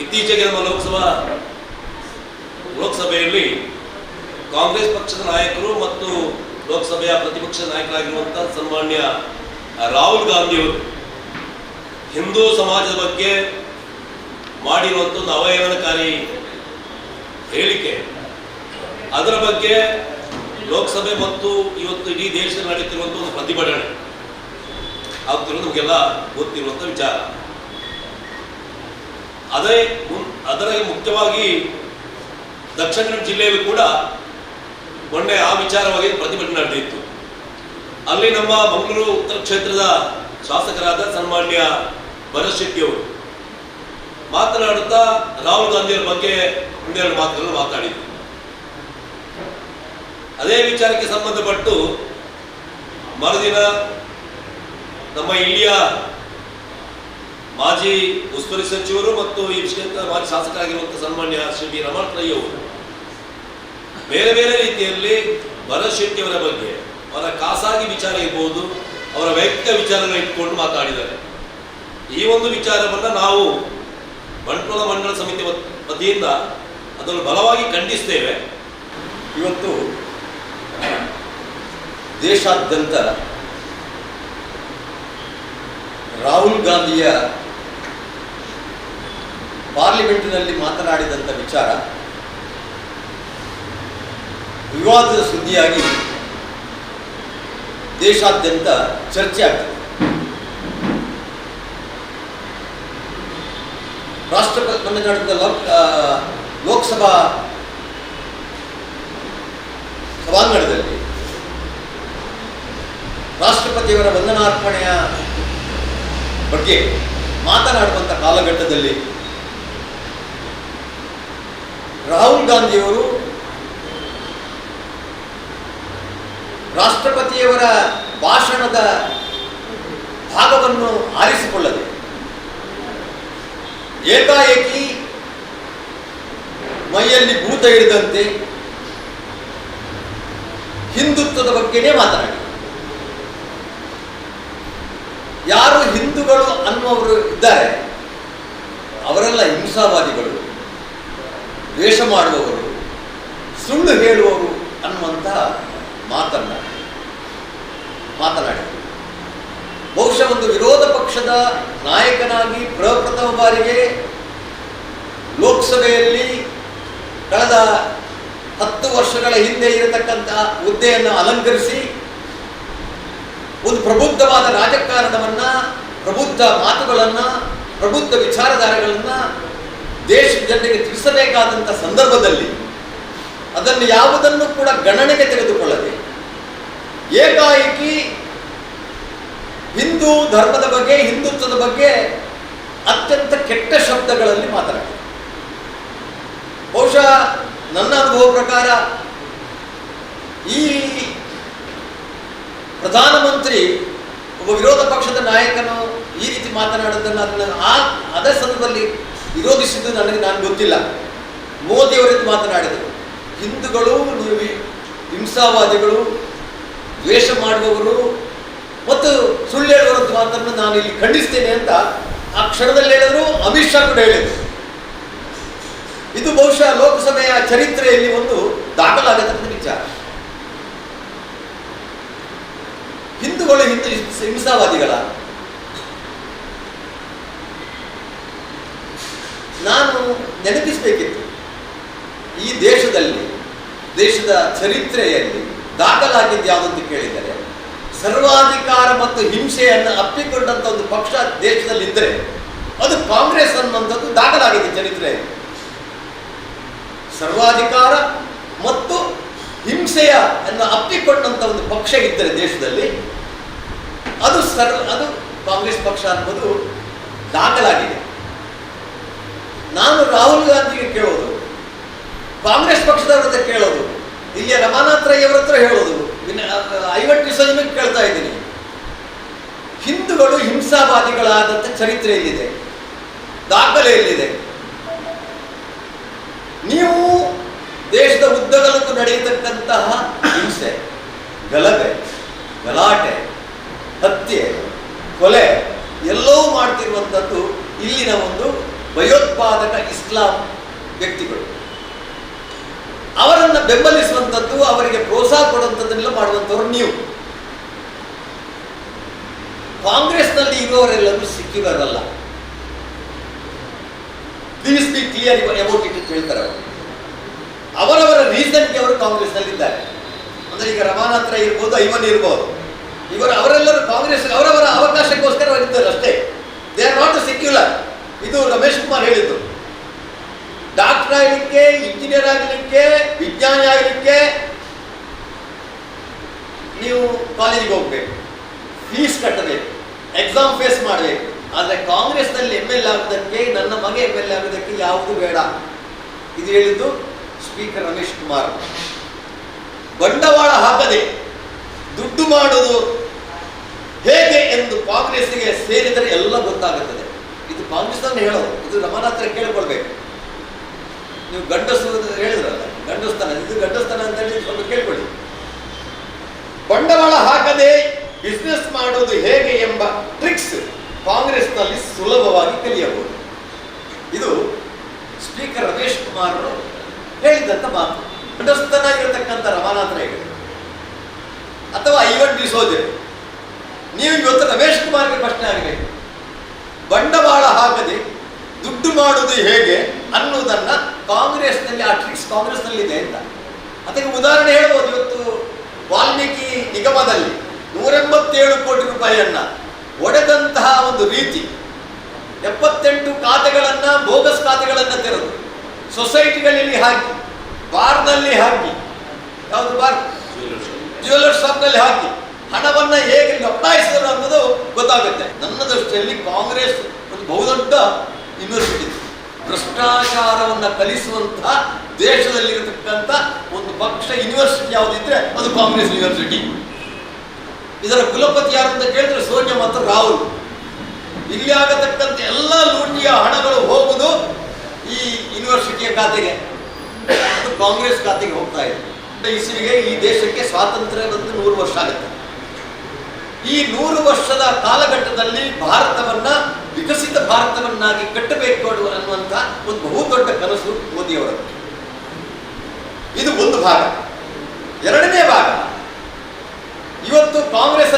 ಇತ್ತೀಚೆಗೆ ನಮ್ಮ ಲೋಕಸಭಾ ಲೋಕಸಭೆಯಲ್ಲಿ ಕಾಂಗ್ರೆಸ್ ಪಕ್ಷದ ನಾಯಕರು ಮತ್ತು ಲೋಕಸಭೆಯ ಪ್ರತಿಪಕ್ಷ ನಾಯಕರಾಗಿರುವಂತಹ ಸನ್ಮಾನ್ಯ ರಾಹುಲ್ ಗಾಂಧಿಯವರು ಹಿಂದೂ ಸಮಾಜದ ಬಗ್ಗೆ ಮಾಡಿರುವಂಥ ಒಂದು ಅವಹೇಳನಕಾರಿ ಹೇಳಿಕೆ. ಅದರ ಬಗ್ಗೆ ಲೋಕಸಭೆ ಮತ್ತು ಇವತ್ತು ಇಡೀ ದೇಶದಲ್ಲಿ ನಡೀತಿರುವಂಥ ಒಂದು ಪ್ರತಿಭಟನೆ. ಆಗ್ತಿರೋದು ನಮಗೆಲ್ಲ ಗೊತ್ತಿರುವಂಥ ವಿಚಾರ. ಅದೇ ಅದರಲ್ಲಿ ಅದರ ಮುಖ್ಯವಾಗಿ ದಕ್ಷಿಣ ಕನ್ನಡ ಜಿಲ್ಲೆಯಲ್ಲೂ ಕೂಡ ಮೊನ್ನೆ ಆ ವಿಚಾರವಾಗಿ ಪ್ರತಿಭಟನೆ ನಡೆದಿತ್ತು. ಅಲ್ಲಿ ನಮ್ಮ ಮಂಗಳೂರು ಉತ್ತರ ಕ್ಷೇತ್ರದ ಶಾಸಕರಾದ ಸನ್ಮಾನ್ಯ ಭರತ್ ಶೆಟ್ಟಿ ಅವರು ಮಾತನಾಡುತ್ತಾ ರಾಹುಲ್ ಗಾಂಧಿಯವರ ಬಗ್ಗೆ ಒಂದೆರಡು ಮಾತುಗಳನ್ನು ಮಾತಾಡಿದ್ರು. ಅದೇ ವಿಚಾರಕ್ಕೆ ಸಂಬಂಧಪಟ್ಟು ಮರುದಿನ ನಮ್ಮ ಇಲ್ಲಿಯ ಮಾಜಿ ಉಸ್ತುವಾರಿ ಸಚಿವರು ಮತ್ತು ಈ ಕ್ಷೇತ್ರ ಮಾಜಿ ಶಾಸಕರಾಗಿರುವಂತಹ ಸನ್ಮಾನ್ಯ ಶ್ರೀ ಬಿ ಅವರು ಬೇರೆ ಬೇರೆ ರೀತಿಯಲ್ಲಿ ಭರತ್ ಶೆಟ್ಟಿ ಅವರ ಬಗ್ಗೆ ಅವರ ಖಾಸಗಿ ವಿಚಾರ ಇರ್ಬೋದು, ಅವರ ವೈಯಕ್ತಿಕ ವಿಚಾರಗಳ ಇಟ್ಕೊಂಡು ಮಾತಾಡಿದ್ದಾರೆ. ಈ ಒಂದು ವಿಚಾರವನ್ನ ನಾವು ಬಂಟ್ವಾಳ ಮಂಡಳ ಸಮಿತಿ ವತಿಯಿಂದ ಅದನ್ನು ಬಲವಾಗಿ ಖಂಡಿಸ್ತೇವೆ. ಇವತ್ತು ದೇಶಾದ್ಯಂತ ರಾಹುಲ್ ಗಾಂಧಿಯ ಪಾರ್ಲಿಮೆಂಟಿನಲ್ಲಿ ಮಾತನಾಡಿದಂಥ ವಿಚಾರ ವಿವಾದದ ಸುದ್ದಿಯಾಗಿ ದೇಶಾದ್ಯಂತ ಚರ್ಚೆ ಆಗ್ತದೆ ರಾಷ್ಟ್ರಪತಿ ಮೊನ್ನೆ ನಡೆದ ಲೋಕ್ ಲೋಕಸಭಾ ಸಭಾಂಗಣದಲ್ಲಿ ರಾಷ್ಟ್ರಪತಿಯವರ ವಂದನಾರ್ಪಣೆಯ ಬಗ್ಗೆ ಮಾತನಾಡುವಂಥ ಕಾಲಘಟ್ಟದಲ್ಲಿ ರಾಹುಲ್ ಗಾಂಧಿಯವರು ರಾಷ್ಟ್ರಪತಿಯವರ ಭಾಷಣದ ಭಾಗವನ್ನು ಆರಿಸಿಕೊಳ್ಳದೆ ಏಕಾಏಕಿ ಮೈಯಲ್ಲಿ ಭೂತ ಹಿಡಿದಂತೆ ಹಿಂದುತ್ವದ ಬಗ್ಗೆನೇ ಮಾತನಾಡಿ. ಯಾರು ಹಿಂದೂಗಳು ಅನ್ನುವರು ಇದ್ದಾರೆ, ಅವರೆಲ್ಲ ಹಿಂಸಾವಾದಿಗಳು, ದ್ವೇಷ ಮಾಡುವವರು, ಸುಳ್ಳು ಹೇಳುವವರು ಅನ್ನುವಂತಹ ಮಾತನ್ನ ಮಾತನಾಡಿದರು ಬಹುಶಃ ಒಂದು ವಿರೋಧ ಪಕ್ಷದ ನಾಯಕನಾಗಿ ಪ್ರಪ್ರಥಮ ಬಾರಿಗೆ ಲೋಕಸಭೆಯಲ್ಲಿ ಕಳೆದ ಹತ್ತು ವರ್ಷಗಳ ಹಿಂದೆ ಇರತಕ್ಕಂತಹ ಹುದ್ದೆಯನ್ನು ಅಲಂಕರಿಸಿ ಒಂದು ಪ್ರಬುದ್ಧವಾದ ರಾಜಕಾರಣವನ್ನ, ಪ್ರಬುದ್ಧ ಮಾತುಗಳನ್ನ, ಪ್ರಬುದ್ಧ ವಿಚಾರಧಾರೆಗಳನ್ನ ದೇಶದ ಜನರಿಗೆ ತಿಳಿಸಬೇಕಾದಂಥ ಸಂದರ್ಭದಲ್ಲಿ ಅದನ್ನು ಯಾವುದನ್ನು ಕೂಡ ಗಣನೆಗೆ ತೆಗೆದುಕೊಳ್ಳದೆ ಏಕಾಏಕಿ ಹಿಂದೂ ಧರ್ಮದ ಬಗ್ಗೆ, ಹಿಂದುತ್ವದ ಬಗ್ಗೆ ಅತ್ಯಂತ ಕೆಟ್ಟ ಶಬ್ದಗಳಲ್ಲಿ ಮಾತನಾಡಿದೆ. ಬಹುಶಃ ನನ್ನ ಅನುಭವ ಪ್ರಕಾರ ಈ ಪ್ರಧಾನಮಂತ್ರಿ ಒಬ್ಬ ವಿರೋಧ ಪಕ್ಷದ ನಾಯಕನು ಈ ರೀತಿ ಮಾತನಾಡೋದನ್ನು ಅದನ್ನು ಆ, ಅದೇ ಸಂದರ್ಭದಲ್ಲಿ ವಿರೋಧಿಸಿದ್ದು ನನಗೆ ನಾನು ಗೊತ್ತಿಲ್ಲ. ಮೋದಿಯವರಿಂದ ಮಾತನಾಡಿದರು. ಹಿಂದೂಗಳು, ನೀವು ಹಿಂಸಾವಾದಿಗಳು, ದ್ವೇಷ ಮಾಡುವವರು ಮತ್ತು ಸುಳ್ಳು ಹೇಳುವಂಥ ಮಾತನ್ನು ನಾನು ಇಲ್ಲಿ ಖಂಡಿಸ್ತೇನೆ ಅಂತ ಆ ಕ್ಷಣದಲ್ಲಿ ಹೇಳಿದ್ರು, ಅಮಿತ್ ಶಾ ಕೂಡ ಹೇಳಿದರು. ಇದು ಬಹುಶಃ ಲೋಕಸಭೆಯ ಚರಿತ್ರೆಯಲ್ಲಿ ಒಂದು ದಾಖಲಾಗತಕ್ಕಂಥ ವಿಚಾರ. ಹಿಂದೂಗಳು ಹಿಂದೂ ಹಿಂಸಾವಾದಿಗಳ. ನಾನು ನೆನಪಿಸಬೇಕಿತ್ತು. ಈ ದೇಶದಲ್ಲಿ, ದೇಶದ ಚರಿತ್ರೆಯಲ್ಲಿ ದಾಖಲಾಗಿದ್ದು ಯಾವುದಂತ ಕೇಳಿದರೆ, ಸರ್ವಾಧಿಕಾರ ಮತ್ತು ಹಿಂಸೆಯನ್ನು ಅಪ್ಪಿಕೊಂಡಂತ ಒಂದು ಪಕ್ಷ ದೇಶದಲ್ಲಿ ಇದ್ದರೆ ಅದು ಕಾಂಗ್ರೆಸ್ ಅನ್ನುವಂಥದ್ದು ದಾಖಲಾಗಿದೆ ಚರಿತ್ರೆಯಲ್ಲಿ. ಸರ್ವಾಧಿಕಾರ ಮತ್ತು ಹಿಂಸೆಯ ಅನ್ನು ಅಪ್ಪಿಕೊಂಡಂತ ಒಂದು ಪಕ್ಷ ಇದ್ದರೆ ದೇಶದಲ್ಲಿ, ಅದು ಸರ್, ಅದು ಕಾಂಗ್ರೆಸ್ ಪಕ್ಷ ಅನ್ನೋದು ದಾಖಲಾಗಿದೆ. ನಾನು ರಾಹುಲ್ ಗಾಂಧಿಗೆ ಕೇಳೋದು, ಕಾಂಗ್ರೆಸ್ ಪಕ್ಷದವ್ರ ಹತ್ರ ಕೇಳೋದು, ಇಲ್ಲಿಯ ರಮಾನಾಥ್ ರೈ ಹತ್ರ ಹೇಳೋದು ಐವತ್ತು ನಿಮಿಷ ಕೇಳ್ತಾ ಇದ್ದೀನಿ. ಹಿಂದೂಗಳು ಹಿಂಸಾವಾದಿಗಳಾದಂಥ ಚರಿತ್ರೆಯಲ್ಲಿದೆ, ದಾಖಲೆಯಲ್ಲಿದೆ. ನೀವು ದೇಶದ ಉದ್ದಗಲಕ್ಕೂ ನಡೆಯತಕ್ಕಂತಹ ಹಿಂಸೆ, ಗಲಭೆ, ಗಲಾಟೆ, ಹತ್ಯೆ, ಕೊಲೆ ಎಲ್ಲವೂ ಮಾಡ್ತಿರುವಂಥದ್ದು ಇಲ್ಲಿನ ಒಂದು ಭಯೋತ್ಪಾದಕ ಇಸ್ಲಾಂ ವ್ಯಕ್ತಿಗಳು. ಅವರನ್ನು ಬೆಂಬಲಿಸುವಂಥದ್ದು, ಅವರಿಗೆ ಪ್ರೋತ್ಸಾಹ ಕೊಡುವಂಥದ್ದನ್ನೆಲ್ಲ ಮಾಡುವಂಥವ್ರು ನೀವು. ಕಾಂಗ್ರೆಸ್ನಲ್ಲಿ ಇರುವವರೆಲ್ಲರೂ ಸಿಕ್ಕಿರೋರಲ್ಲ please be clear about it ಅಂತ ಹೇಳ್ತಾರೆ ಅವರು. ಅವರವರ ರೀಸನ್ಗೆ ಅವರು ಕಾಂಗ್ರೆಸ್ನಲ್ಲಿದ್ದಾರೆ. ಅಂದ್ರೆ ಈಗ ರಮಾನಾಥ್ರ ಇರ್ಬೋದು, ಐವನ್ ಇರ್ಬೋದು. ಇವರು ಅವರೆಲ್ಲರೂ ಕಾಂಗ್ರೆಸ್, ಅವರವರ ಅವಕಾಶಕ್ಕೋಸ್ಕರ ಅವರಿದ್ದಾರೆ ಅಷ್ಟೇ. ದೇ ಆರ್ ನಾಟ್ ಸೆಕ್ಯುಲರ್ ಇದು ರಮೇಶ್ ಕುಮಾರ್ ಹೇಳಿದ್ದು. ಡಾಕ್ಟರ್ ಆಗಲಿಕ್ಕೆ ಇಂಜಿನಿಯರ್ ಆಗಲಿಕ್ಕೆ, ವಿಜ್ಞಾನಿ ಆಗಲಿಕ್ಕೆ ನೀವು ಕಾಲೇಜಿಗೆ ಹೋಗ್ಬೇಕು. ಫೀಸ್ ಕಟ್ಟಬೇಕು. ಎಕ್ಸಾಮ್ ಫೇಸ್ ಮಾಡಬೇಕು. ಆದರೆ ಕಾಂಗ್ರೆಸ್ನಲ್ಲಿ ಎಂ ಎಲ್ ಆಗುವುದಕ್ಕೆ ನನ್ನ ಮಗ ಎಂ ಎಲ್ ಆಗೋದಕ್ಕೆ ಯಾವುದು ಬೇಡ. ಇದು ಹೇಳಿದ್ದು ಸ್ಪೀಕರ್ ರಮೇಶ್ ಕುಮಾರ್. ಬಂಡವಾಳ ಹಾಕದೆ ದುಡ್ಡು ಮಾಡುವುದು ಹೇಗೆ ಎಂದು ಕಾಂಗ್ರೆಸ್ಗೆ ಸೇರಿದರೆ ಎಲ್ಲ ಗೊತ್ತಾಗುತ್ತದೆ. ಇದು ಕಾಂಗ್ರೆಸ್ನ ಹೇಳೋದು. ಇದು ರಮಾನಾಥ್ರ ಕೇಳ್ಕೊಳ್ಬೇಕು. ನೀವು ಅಂತ ಹೇಳಿದ್ರಲ್ಲ, ಗಂಡಸ್ತನ, ಇದು ಗಂಡಸ್ತನ ಅಂತ ಹೇಳಿ ಸ್ವಲ್ಪ ಕೇಳ್ಕೊಳ್ಳಿ. ಬಂಡವಾಳ ಹಾಕದೆ ಬಿಸ್ನೆಸ್ ಮಾಡುವುದು ಹೇಗೆ ಎಂಬ ಟ್ರಿಕ್ಸ್ ಕಾಂಗ್ರೆಸ್ನಲ್ಲಿ ಸುಲಭವಾಗಿ ಕಲಿಯಬಹುದು ಇದು ಸ್ಪೀಕರ್ ರಮೇಶ್ ಕುಮಾರ್ ಹೇಳಿದಂತ ಮಾತು. ಗಂಡಸ್ತನ ರಮಾನಾಥ್ ರೈ ಅಥವಾ ಐವನ್ ಡಿಸೋಜೆ ನೀವು ಇವತ್ತು ರಮೇಶ್ ಕುಮಾರ್ಗೆ ಪ್ರಶ್ನೆ ಆಗಬೇಕು ಬಂಡವಾಳ ಹಾಕದೆ ದುಡ್ಡು ಮಾಡುವುದು ಹೇಗೆ ಅನ್ನುವುದನ್ನ ಕಾಂಗ್ರೆಸ್ನಲ್ಲಿ, ಆ ಟ್ರಿಕ್ಸ್ ಕಾಂಗ್ರೆಸ್ನಲ್ಲಿದೆ ಅಂತ. ಅದಕ್ಕೆ ಉದಾಹರಣೆ ಹೇಳ್ಬೋದು ಇವತ್ತು ವಾಲ್ಮೀಕಿ ನಿಗಮದಲ್ಲಿ ನೂರೆಂಬತ್ತೇಳು ಕೋಟಿ ರೂಪಾಯಿಯನ್ನ ಒಡೆದಂತಹ ಒಂದು ರೀತಿ ಎಪ್ಪತ್ತೆಂಟು ಖಾತೆಗಳನ್ನ, ಬೋಗಸ್ ಖಾತೆಗಳನ್ನ ತೆರೆದು ಸೊಸೈಟಿಗಳಲ್ಲಿ ಹಾಕಿ, ಬಾರ್ನಲ್ಲಿ ಹಾಕಿ, ಯಾವುದು ಬಾರ್? ಜ್ಯುವೆಲರ್ಸ್ ಶಾಪ್ನಲ್ಲಿ ಹಾಕಿ ಹಣವನ್ನ ಹೇಗೆ ಲಪ್ಪಾಯಿಸಿದ್ರು ಅನ್ನೋದು ಗೊತ್ತಾಗುತ್ತೆ. ನನ್ನ ದೃಷ್ಟಿಯಲ್ಲಿ ಕಾಂಗ್ರೆಸ್ ಒಂದು ಬಹುದೊಡ್ಡ ಯೂನಿವರ್ಸಿಟಿ ಭ್ರಷ್ಟಾಚಾರವನ್ನ ಕಲಿಸುವಂತಹ ದೇಶದಲ್ಲಿರತಕ್ಕಂಥ ಒಂದು ಪಕ್ಷ ಯೂನಿವರ್ಸಿಟಿ ಯಾವುದಿದ್ರೆ ಅದು ಕಾಂಗ್ರೆಸ್ ಯೂನಿವರ್ಸಿಟಿ ಇದರ ಕುಲಪತಿ ಯಾರು ಅಂತ ಕೇಳಿದ್ರೆ ಸೋನಿಯಾ ಮತ್ತು ರಾಹುಲ್. ಇಲ್ಲಿ ಆಗತಕ್ಕಂಥ ಎಲ್ಲ ಲೂಟಿಯ ಹಣಗಳು ಹೋಗುವುದು ಈ ಯೂನಿವರ್ಸಿಟಿಯ ಖಾತೆಗೆ. ಕಾಂಗ್ರೆಸ್ ಖಾತೆಗೆ ಹೋಗ್ತಾ ಇದೆ. ಇಸಿಗೆ ಈ ದೇಶಕ್ಕೆ ಸ್ವಾತಂತ್ರ್ಯ ಬಂದು ನೂರು ವರ್ಷ ಆಗುತ್ತೆ. ಈ ನೂರು ವರ್ಷದ ಕಾಲಘಟ್ಟದಲ್ಲಿ ಭಾರತವನ್ನ ವಿಕಸಿತ ಭಾರತವನ್ನಾಗಿ ಕಟ್ಟಬೇಕು ಅನ್ನುವಂತಹ ಒಂದು ಬಹುದೊಡ್ಡ ಕನಸು ಮೋದಿಯವರ ಇದು ಒಂದು ಭಾಗ. ಎರಡನೇ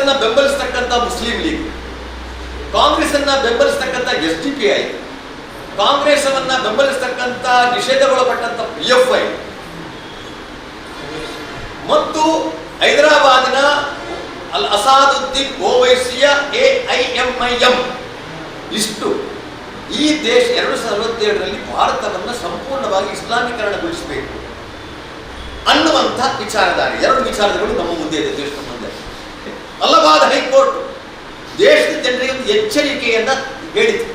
ಅನ್ನ ಬೆಂಬಲಿಸ್ತಕ್ಕಂಥ ಮುಸ್ಲಿಂ ಲೀಗ್. ಕಾಂಗ್ರೆಸ್ ಅನ್ನ ಬೆಂಬಲಿಸ್ತಕ್ಕಂಥ S D P I. Congress ಅನ್ನ ಬೆಂಬಲಿಸ್ತಕ್ಕಂಥ ನಿಷೇಧಗೊಳಪಟ್ಟಂತ ಪಿ ಎಫ್ ಐ. ಮತ್ತು ಹೈದರಾಬಾದಿನ ಅಲ್ Asaduddin ಓವೈಸಿಯ A I M I M. ಇಷ್ಟು. ಈ ದೇಶ ಎರಡು ಸಾವಿರದ ಅರವತ್ತೇಳರಲ್ಲಿ ಭಾರತವನ್ನು ಸಂಪೂರ್ಣವಾಗಿ ಇಸ್ಲಾಮೀಕರಣಗೊಳಿಸಬೇಕು ಅನ್ನುವಂಥ ವಿಚಾರಧಾರೆ. ಎರಡು ವಿಚಾರಗಳು ನಮ್ಮ ಮುಂದೆ ಇದೆ ದೇಶದ ಅಲಹಾಬಾದ್ ಹೈಕೋರ್ಟ್ ದೇಶದ ಜನರಿಗೆ ಒಂದು ಎಚ್ಚರಿಕೆಯನ್ನ ಹೇಳಿತು.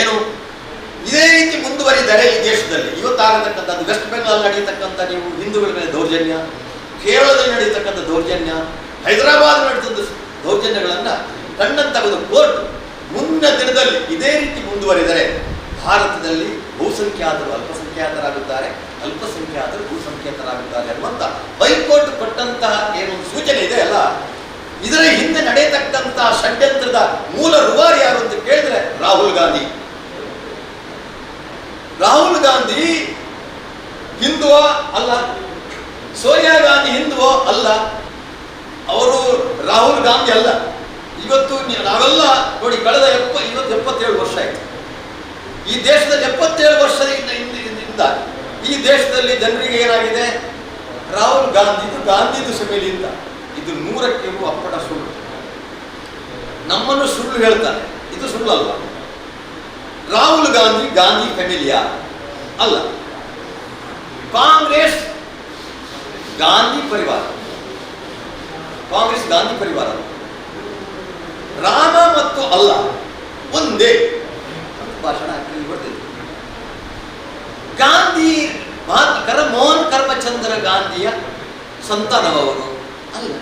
ಏನು? ಇದೇ ರೀತಿ ಮುಂದುವರಿದರೆ ಈ ದೇಶದಲ್ಲಿ ಇವತ್ತಾಗತಕ್ಕಂಥದ್ದು ವೆಸ್ಟ್ ಬೆಂಗಾಲ್ ನಡೆಯತಕ್ಕಂಥ ನೀವು ಹಿಂದೂಗಳ ಮೇಲೆ ದೌರ್ಜನ್ಯ, ಕೇರಳದಲ್ಲಿ ನಡೆಯತಕ್ಕಂಥ ದೌರ್ಜನ್ಯ, ಹೈದರಾಬಾದ್ ನಡೆದ ದೌರ್ಜನ್ಯಗಳನ್ನ ಕಣ್ಣನ್ನು ತೆಗೆದು ಕೋರ್ಟ್ ಮುಂದಿನ ದಿನದಲ್ಲಿ ಇದೇ ರೀತಿ ಮುಂದುವರಿದರೆ ಭಾರತದಲ್ಲಿ ಬಹುಸಂಖ್ಯಾತರು ಅಲ್ಪಸಂಖ್ಯಾತರಾಗುತ್ತಾರೆ, ಅಲ್ಪಸಂಖ್ಯಾತರು ಬಹುಸಂಖ್ಯಾತರಾಗುತ್ತಾರೆ ಅನ್ನುವಂಥ ಹೈಕೋರ್ಟ್ ಕೊಟ್ಟಂತಹ ಏನು ಸೂಚನೆ ಇದೆ ಅಲ್ಲ? ಇದರ ಹಿಂದೆ ನಡೆಯತಕ್ಕಂತಹ ಷಡ್ಯಂತ್ರದ ಮೂಲ ರೂವಾರಿ ಯಾರು ಅಂತ ಕೇಳಿದ್ರೆ ರಾಹುಲ್ ಗಾಂಧಿ. ರಾಹುಲ್ ಗಾಂಧಿ ಹಿಂದುವ ಅಲ್ಲ, ಸೋನಿಯಾ ಗಾಂಧಿ ಹಿಂದುವೋ ಅಲ್ಲ, ಅವರು ರಾಹುಲ್ ಗಾಂಧಿ ಅಲ್ಲ. ಇವತ್ತು ನಾವೆಲ್ಲ ನೋಡಿ ಕಳೆದ ಎಪ್ಪ, ಇವತ್ತು ಎಪ್ಪತ್ತೇಳು ವರ್ಷ ಆಯ್ತು. ಈ ದೇಶದಲ್ಲಿ ಎಪ್ಪತ್ತೇಳು ವರ್ಷದಿಂದ ಹಿಂದೆ- ಹಿಂದಿಂದ ಈ ದೇಶದಲ್ಲಿ ಜನರಿಗೆ ಏನಾಗಿದೆ? ರಾಹುಲ್ ಗಾಂಧಿದು ಗಾಂಧಿದು ಅಂತ ಇದು ನೂರಕ್ಕೆ ನೂರು ಅಪ್ಪಟ ಸುಳ್ಳು. ನಮ್ಮನ್ನು ಸುಳ್ಳು ಹೇಳ್ತಾರೆ. ಇದು ಸುಳ್ಳಲ್ಲ ರಾಹುಲ್ ಗಾಂಧಿ ಗಾಂಧಿ ಫ್ಯಾಮಿಲಿಯಾ ಅಲ್ಲ. ಕಾಂಗ್ರೆಸ್, ಗಾಂಧಿ ಪರಿವಾರ. ಕಾಂಗ್ರೆಸ್, ಗಾಂಧಿ ಪರಿವಾರ. ರಾಮ ಮತ್ತು ಅಲ್ಲ ಒಂದೇ. ಭಾಷಣ ಬರ್ತಿದ್ರು ಗಾಂಧಿ ಕರ ಮೋಹನ್ ಕರ್ಮಚಂದ್ರ ಗಾಂಧಿಯ ಸಂತಾನವರು ಅಲ್ಲ.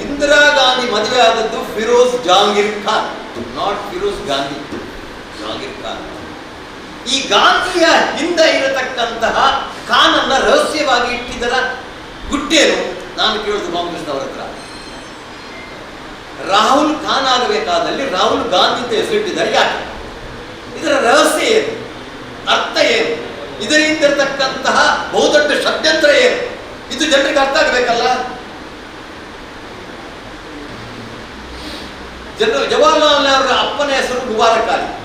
ಇಂದಿರಾ ಗಾಂಧಿ ಮದುವೆ ಆದದ್ದು ಫಿರೋಜ್ ಜಹಾಂಗೀರ್ ಖಾನ್. ನಾಟ್ ಫಿರೋಜ್ ಗಾಂಧಿ, ಜಹಾಂಗೀರ್ ಖಾನ್. ಈ ಗಾಂಧಿಯ ಹಿಂದೆ ಇರತಕ್ಕಂತಹ ಖಾನನ್ನ ರಹಸ್ಯವಾಗಿ ಇಟ್ಟಿದ್ದರ ಗುಟ್ಟೇನು ನಾನು ಕೇಳುದು ಕಾಂಗ್ರೆಸ್ನವರ ಹತ್ರ. ರಾಹುಲ್ ಖಾನ್ ಆಗಬೇಕಾದಲ್ಲಿ ರಾಹುಲ್ ಗಾಂಧಿ ಅಂತ ಹೆಸರಿಟ್ಟಿದ್ದಾರೆ. ಯಾಕೆ? ಇದರ ರಹಸ್ಯ ಏನು? ಅರ್ಥ ಏನು? ಇದರಿಂದ ಇರತಕ್ಕಂತಹ ಬಹುದೊಡ್ಡ ಷಡ್ಯಂತ್ರ ಏನು? ಇದು ಜನರಿಗೆ ಅರ್ಥ ಆಗಬೇಕಲ್ಲ? ಜನರಲ್ ಜವಾಹರ್ಲಾಲ್ ನೆಹರು ಅಪ್ಪನ ಹೆಸರು ಮುಬಾರಕ್ ಅಲಿ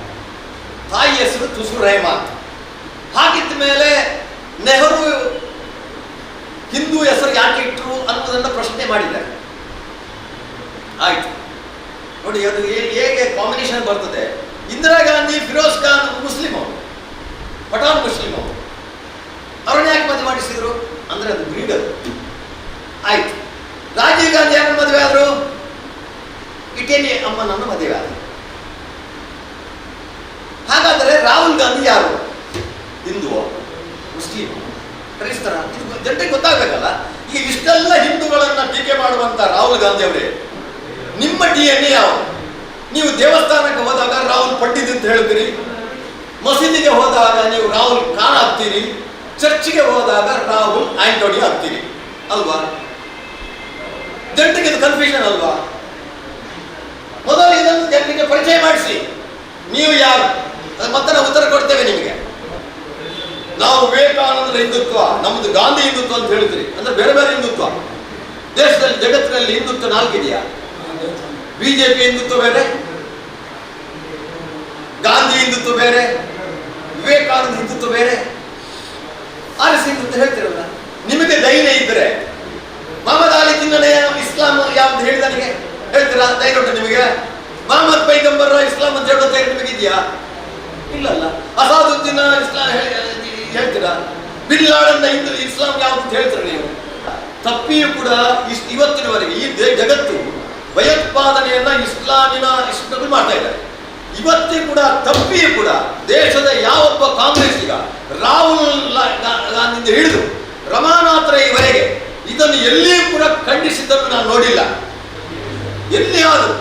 ತಾಯಿ ಹೆಸರು ತುಸು ರೆಹಮಾನ್. ಹಾಗಿದ್ದ ಮೇಲೆ ನೆಹರು ಹಿಂದೂ ಹೆಸರು ಯಾಕೆ ಇಟ್ಟರು ಅನ್ನೋದನ್ನು ಪ್ರಶ್ನೆ ಮಾಡಿದ್ದಾರೆ. ಆಯ್ತು. ನೋಡಿ, ಅದು ಹೇಗೆ ಕಾಂಬಿನೇಷನ್ ಬರ್ತದೆ. ಇಂದಿರಾ ಗಾಂಧಿ, ಫಿರೋಜ್ ಖಾನ್ ಮುಸ್ಲಿಂ ಅವರು. ಪಠಾಣ್ ಮುಸ್ಲಿಂ ಅವರು. ಅವ್ರನ್ನ ಯಾಕೆ ಮದುವೆ ಮಾಡಿಸಿದ್ರು? ಅಂದ್ರೆ ಅದು ಬ್ರೀಡ್ ಅದು ಆಯ್ತು ರಾಜೀವ್ ಗಾಂಧಿ ಯಾರನ್ನ ಮದುವೆ ಆದ್ರು ಅಮ್ಮನನ್ನು ಮದುವೆ ಆದ. ಹಾಗಾದರೆ ರಾಹುಲ್ ಗಾಂಧಿ ಯಾರು? ಹಿಂದೂ ಮುಸ್ಲಿಂ ಕ್ರೈಸ್ತರ ಇದು ಜನರಿಗೆ ಗೊತ್ತಾಗಬೇಕಲ್ಲ? ಈ ಇಷ್ಟೆಲ್ಲ ಹಿಂದೂಗಳನ್ನ ಟೀಕೆ ಮಾಡುವಂತ ರಾಹುಲ್ ಗಾಂಧಿ ಅವರೇ, ನಿಮ್ಮ ಡಿ ಎನ್ ಎ ಯಾವುದು ನೀವು ದೇವಸ್ಥಾನಕ್ಕೆ ಹೋದಾಗ ರಾಹುಲ್ ಪಂಡಿತ್ ಅಂತ ಹೇಳ್ತೀರಿ ಮಸೀದಿಗೆ ಹೋದಾಗ ನೀವು ರಾಹುಲ್ ಖಾನ್ ಆಗ್ತೀರಿ. ಚರ್ಚ್ಗೆ ಹೋದಾಗ ರಾಹುಲ್ ಆಂಟೋನಿ ಆಗ್ತೀರಿ. ಅಲ್ವಾ? ಜನರಿಗೆ ಇದು ಕನ್ಫ್ಯೂಷನ್ ಅಲ್ವಾ? ಮೊದಲು ಇದನ್ನು ಜನರಿಗೆ ಪರಿಚಯ ಮಾಡಿಸಿ. ನೀವು ಯಾರು? ಮತ್ತೆ ನಾವು ಉತ್ತರ ಕೊಡ್ತೇವೆ ನಿಮಗೆ. ನಾವು ವಿವೇಕಾನಂದರ ಹಿಂದುತ್ವ, ನಮ್ಮದು ಗಾಂಧಿ ಹಿಂದುತ್ವ ಅಂತ ಹೇಳ್ತೀರಿ ಅಂದ್ರೆ ಬೇರೆ ಬೇರೆ ಹಿಂದುತ್ವ. ದೇಶದಲ್ಲಿ, ಜಗತ್ತಿನಲ್ಲಿ ಹಿಂದುತ್ವ ನಾಲ್ಕಿದೆಯಾ? ಬಿಜೆಪಿ ಹಿಂದುತ್ವ ಬೇರೆ, ಗಾಂಧಿ ಹಿಂದುತ್ವ ಬೇರೆ, ವಿವೇಕಾನಂದ ಹಿಂದುತ್ವ ಬೇರೆ. ಆರಿಸಿ ಅಂತ ಹೇಳ್ತಿರಲ್ಲ. ನಿಮಗೆ ಧೈರ್ಯ ಇದ್ದರೆ ಅಲಿ ಜಿನ್ನನೇ ಇಸ್ಲಾಂ ಯಾವ್ದು ಹೇಳಿದ ನನಗೆ ಹೇಳ್ತೀರಾ ಧೈರ್ಯ ನಿಮಗೆ. ಮಹಮ್ಮದ್ ಪೈಗಂಬರ್ ಇಸ್ಲಾಂ ಅಂತ ಹೇಳೋ ಧೈರ್ಯ ಇದೆಯಾ ಇಲ್ಲಲ್ಲ. ಅಸಾದುದ್ದೀನ ಇಸ್ಲಾಂ ಹೇಳಿ- ಹೇಳ್ತೀರಾ? ಬಿಲ್ಲಾಡನ್ನ ಹಿಂದೂ ಇಸ್ಲಾಂ ಯಾವ್ದು ಅಂತ ಹೇಳ್ತೀರಾ ನೀವು? ತಪ್ಪಿಯೂ ಕೂಡ ಇಸ್- ಇವತ್ತಿನವರೆಗೆ ಈ ಜಗತ್ತು ಭಯೋತ್ಪಾದನೆಯನ್ನ ಇಸ್ಲಾಮಿನ ಇಸ್ಲಾಮಿಗೆ ಮಾಡ್ತಾ ಇದ್ದಾರೆ ಇವತ್ತೇ ಕೂಡ, ತಪ್ಪಿಯೂ ಕೂಡ ದೇಶದ ಯಾವೊಬ್ಬ ಕಾಂಗ್ರೆಸ್ಸಿಗ ರಾಹುಲ್ ಲಾ- ಗಾ- ಗಾಂಧಿಯಿಂದ ಹಿಡಿದು ರಮಾನಾಥ್ ಇವರೆಗೆ ಇದನ್ನು ಎಲ್ಲಿಯೂ ಕೂಡ ಖಂಡಿಸಿದ್ದನ್ನು ನಾನು ನೋಡಿಲ್ಲ. ಎಲ್ಲಿಯಾದರೂ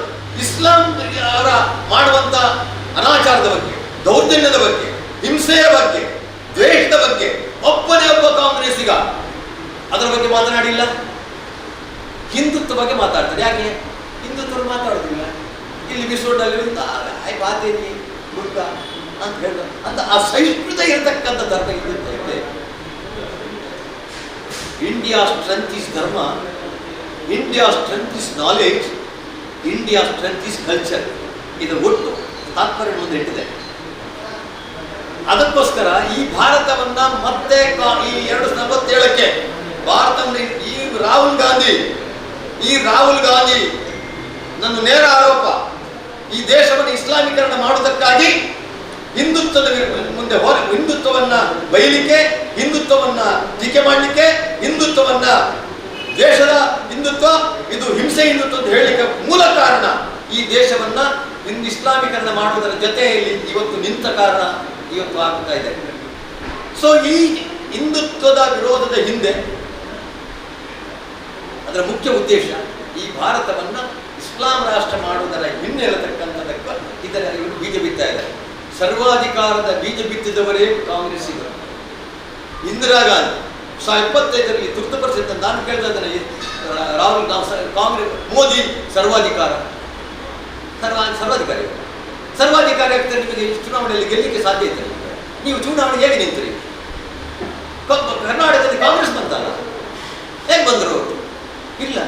ಇಸ್ಲಾಂ ಅವರ ಮಾಡುವಂತ ಅನಾಚಾರದ ಬಗ್ಗೆ, ದೌರ್ಜನ್ಯದ ಬಗ್ಗೆ, ಹಿಂಸೆಯ ಬಗ್ಗೆ, ದ್ವೇಷದ ಬಗ್ಗೆ ಒಬ್ಬನೇ ಒಬ್ಬ ಕಾಂಗ್ರೆಸ್ಸಿಗ ಅದರ ಬಗ್ಗೆ ಮಾತನಾಡಿಲ್ಲ. ಹಿಂದುತ್ವ ಬಗ್ಗೆ ಮಾತಾಡ್ತಾರೆ ಯಾಕೆ? ಹಿಂದುತ್ವರು ಮಾತಾಡೋದಿಲ್ಲ. ಇಲ್ಲಿ ಬಿಸೋಡಲ್ಲಿ ಒಂದು ಆಯ್ ಬಾತೇನಿ ಗುಡ್ಕ ಅಂತ ಹೇಳ ಅಂತ ಆ ಸಹಿಷ್ಣುತೆ ಇರತಕ್ಕಂಥ ಧರ್ಮ ಹಿಂದುತ್ವ ಇದೆ. India strength is dharma India strength is knowledge India strength is culture ಇದು ಒಟ್ಟು ತಾತ್ಪರ್ಯ ಮುಂದೆ ಇಟ್ಟಿದೆ ಅದಕ್ಕೋಸ್ಕರ ಈ ಭಾರತವನ್ನ ಮತ್ತೆ ಈ ಎರಡು ಸಾವಿರದ ನಲವತ್ತೇಳಕ್ಕೆ ಭಾರತವನ್ನು ಈ ರಾಹುಲ್ ಗಾಂಧಿ, ಈ ರಾಹುಲ್ ಗಾಂಧಿ ನನ್ನ ನೇರ ಆರೋಪ. ಈ ದೇಶವನ್ನು ಇಸ್ಲಾಮೀಕರಣ ಮಾಡುವುದಕ್ಕಾಗಿ ಹಿಂದುತ್ವದ ಮುಂದೆ ಹೋರ ಹಿಂದುತ್ವವನ್ನ ಬೈಲಿಕ್ಕೆ, ಹಿಂದುತ್ವವನ್ನ ಟೀಕೆ ಮಾಡಲಿಕ್ಕೆ, ಹಿಂದುತ್ವವನ್ನ ದೇಶದ ಹಿಂದುತ್ವ, ಇದು ಹಿಂಸೆ ಹಿಂದುತ್ವ ಅಂತ ಹೇಳಲಿಕ್ಕೆ ಮೂಲ ಕಾರಣ ಈ ದೇಶವನ್ನ ಇಸ್ಲಾಮೀಕರಣ ಮಾಡುವುದರ ಜೊತೆಯಲ್ಲಿ ಇವತ್ತು ನಿಂತ ಕಾರಣ ಇವತ್ತು ಆಗ್ತಾ ಇದೆ. ಸೊ ಈ ಹಿಂದುತ್ವದ ವಿರೋಧದ ಹಿಂದೆ ಅದರ ಮುಖ್ಯ ಉದ್ದೇಶ ಈ ಭಾರತವನ್ನ ಇಸ್ಲಾಂ ರಾಷ್ಟ್ರ ಮಾಡುವುದರ ಹಿನ್ನೆಲೆತಕ್ಕಂಥದಕ್ಕೆ ಇದರ ಇವರು ಬೀಜ ಬಿತ್ತಾ ಇದ್ದಾರೆ. ಸರ್ವಾಧಿಕಾರದ ಬೀಜ ಬಿತ್ತಿದವರೇ ಕಾಂಗ್ರೆಸ್ಸಿಗರು ಇಂದಿರಾ ಗಾಂಧಿ. ಸಾವಿರದ ಇಪ್ಪತ್ತೈದರಲ್ಲಿ ತುರ್ತುಪಡಿಸಿದ ನಾನು ಕೇಳ್ತಾ ಇದ್ದೇನೆ. ರಾಹುಲ್ ಕಾಂಗ್ರೆಸ್ ಮೋದಿ ಸರ್ವಾಧಿಕಾರ. ಸರ್ವ, ಸರ್ವಾಧಿಕಾರಿ. ಸರ್ವಾಧಿಕಾರಿ ಆಗ್ತಾರೆ ನಿಮಗೆ ಚುನಾವಣೆಯಲ್ಲಿ ಗೆಲ್ಲಲಿಕ್ಕೆ ಸಾಧ್ಯ ಇದೆ ನೀವು ಚುನಾವಣೆ ಹೇಗೆ ನಿಂತ್ರಿ? ಕರ್ನಾಟಕದಲ್ಲಿ ಕಾಂಗ್ರೆಸ್ ಬಂತಲ್ಲ? ಹೇಗೆ ಬಂದರು? ಇಲ್ಲ.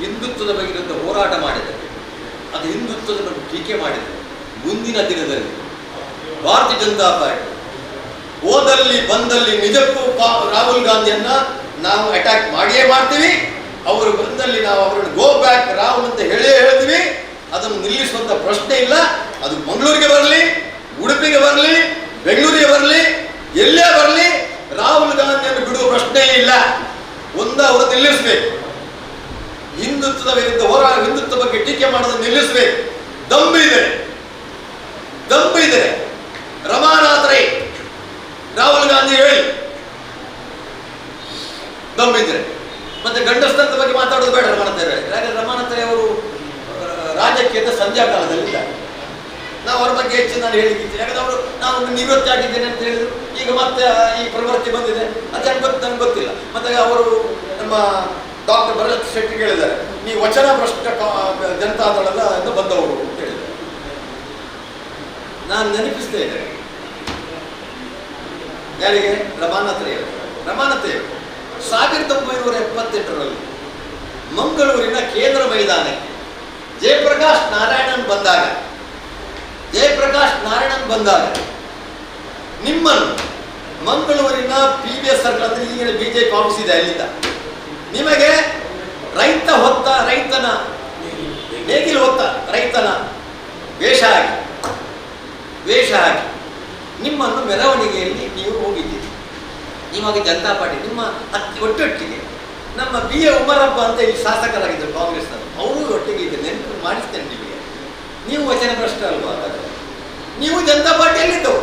ಹಿಂದುತ್ವದ ವಿರುದ್ಧ ಹೋರಾಟ ಮಾಡಿದ್ದಾರೆ. ಅದು ಹಿಂದುತ್ವದ ಬಗ್ಗೆ ಟೀಕೆ ಮಾಡಿದ್ದಾರೆ. ಮುಂದಿನ ದಿನದಲ್ಲಿ ಭಾರತೀಯ ಜನತಾ ಪಾರ್ಟಿ ಹೋದಲ್ಲಿ ಬಂದಲ್ಲಿ ನಿಜಕ್ಕೂ ರಾಹುಲ್ ಗಾಂಧಿಯನ್ನ ನಾವು ಅಟ್ಯಾಕ್ ಮಾಡಿಯೇ ಮಾಡ್ತೀವಿ. ಅವರು ಬಂದಲ್ಲಿ ನಾವು ಅವರನ್ನು ಗೋ ಬ್ಯಾಕ್ ರಾಹುಲ್ ಅಂತ ಹೇಳೇ ಹೇಳ್ತೀವಿ. ಅದನ್ನು ನಿಲ್ಲಿಸುವಂತ ಪ್ರಶ್ನೆ ಇಲ್ಲ. ಅದು ಮಂಗಳೂರಿಗೆ ಬರಲಿ, ಉಡುಪಿಗೆ ಬರಲಿ, ಬೆಂಗಳೂರಿಗೆ ಬರಲಿ, ಎಲ್ಲೇ ಬರಲಿ, ರಾಹುಲ್ ಗಾಂಧಿಯನ್ನು ಬಿಡುವ ಪ್ರಶ್ನೆ ಇಲ್ಲ. ಒಂದ ಅವರು ನಿಲ್ಲಿಸಬೇಕು. ಹಿಂದುತ್ವದ ವಿರುದ್ಧ ಹೋರಾಟ ಹಿಂದುತ್ವ ಬಗ್ಗೆ ಟೀಕೆ ಮಾಡೋದನ್ನು ನಿಲ್ಲಿಸಬೇಕು. ದಮ್ಮು ಇದೆ ರಮಾನಾಥ್ ರೈ ರಾಹುಲ್ ಗಾಂಧಿ ಹೇಳಿ ದಮ್ಮಿದ್ರೆ ಮತ್ತೆ ಗಂಡಸ್ತನದ ಬಗ್ಗೆ ಮಾತಾಡೋದು ಬೇಡ ರಮಾನಂದರೆ ಯಾಕಂದ್ರೆ ರಮಾನಂದರೆ ಅವರು ರಾಜಕೀಯದ ಸಂಧ್ಯಾ ಕಾಲದಲ್ಲಿದ್ದಾರೆ ನಾವು ಅವ್ರ ಬಗ್ಗೆ ಹೆಚ್ಚು ನಾನು ಹೇಳಿದ್ದೀನಿ ಯಾಕಂದ್ರೆ ಅವರು ನಾನು ನಿವೃತ್ತಿ ಆಗಿದ್ದೇನೆ ಅಂತ ಹೇಳಿದ್ರು. ಈಗ ಮತ್ತೆ ಈ ಪ್ರವೃತ್ತಿ ಬಂದಿದೆ. ಅದು ನನಗೆ ಗೊತ್ತು ನನಗೆ ಗೊತ್ತಿಲ್ಲ. ಮತ್ತೆ ಅವರು ನಮ್ಮ ಡಾಕ್ಟರ್ ಭರತ್ ಶೆಟ್ಟಿ ಹೇಳಿದ್ದಾರೆ ನೀವು ವಚನ ಭ್ರಷ್ಟ ಜನತಾದಳದ ಬಂದವರು ಅಂತ ಹೇಳಿದ್ದಾರೆ. ನಾನು ನೆನಪಿಸ್ತೇನೆ ಯಾರಿಗೆ? ರಮಾನತೆಯವರು ರಮಾನಾಥೆಯವರು ಸಾವಿರದ ಒಂಬೈನೂರ ಎಪ್ಪತ್ತೆಂಟರಲ್ಲಿ ಮಂಗಳೂರಿನ ಕೇಂದ್ರ ಮೈದಾನಕ್ಕೆ ಜಯಪ್ರಕಾಶ್ ನಾರಾಯಣನ್ ಬಂದಾಗ, ಜಯಪ್ರಕಾಶ್ ನಾರಾಯಣನ್ ಬಂದಾಗ ನಿಮ್ಮನ್ನು ಮಂಗಳೂರಿನ ಪಿ ಬಿ ಎಸ್ ಸರ್ಕಲ್ ಅಂದ್ರೆ ಈಗಿನ ಬಿಜೆಪಿ ಆಫೀಸ್ ಇದೆ ಅಲ್ಲಿಂದ. ನಿಮಗೆ ರೈತ ಹೊತ್ತ ರೈತನ ನೇಗಿಲು ಹೊತ್ತ ರೈತನ ವೇಷ ಹಾಕಿ ವೇಷ ಹಾಕಿ ನಿಮ್ಮನ್ನು ಮೆರವಣಿಗೆಯಲ್ಲಿ ನೀವು ಹೋಗಿದ್ದೀರಿ. ನಿಮಗೆ ಜನತಾ ಪಾರ್ಟಿ ನಿಮ್ಮ ಹತ್ತಿ ಒಟ್ಟೊಟ್ಟಿಗೆ ನಮ್ಮ ಬಿ ಎ ಉಮರಪ್ಪ ಅಂತ ಇಲ್ಲಿ ಶಾಸಕರಾಗಿದ್ದರು ಕಾಂಗ್ರೆಸ್ನವರು. ಅವರು ಒಟ್ಟಿಗೆ ಇದ್ದರು. ನೆನಪು ಮಾಡಿಸ್ತೇನೆ ನಿಮಗೆ. ನೀವು ವಚನ ಭ್ರಷ್ಟ ಅಲ್ವಾ ಹಾಗಾದ್ರೆ? ನೀವು ಜನತಾ ಪಾರ್ಟಿಯಲ್ಲಿದ್ದವು.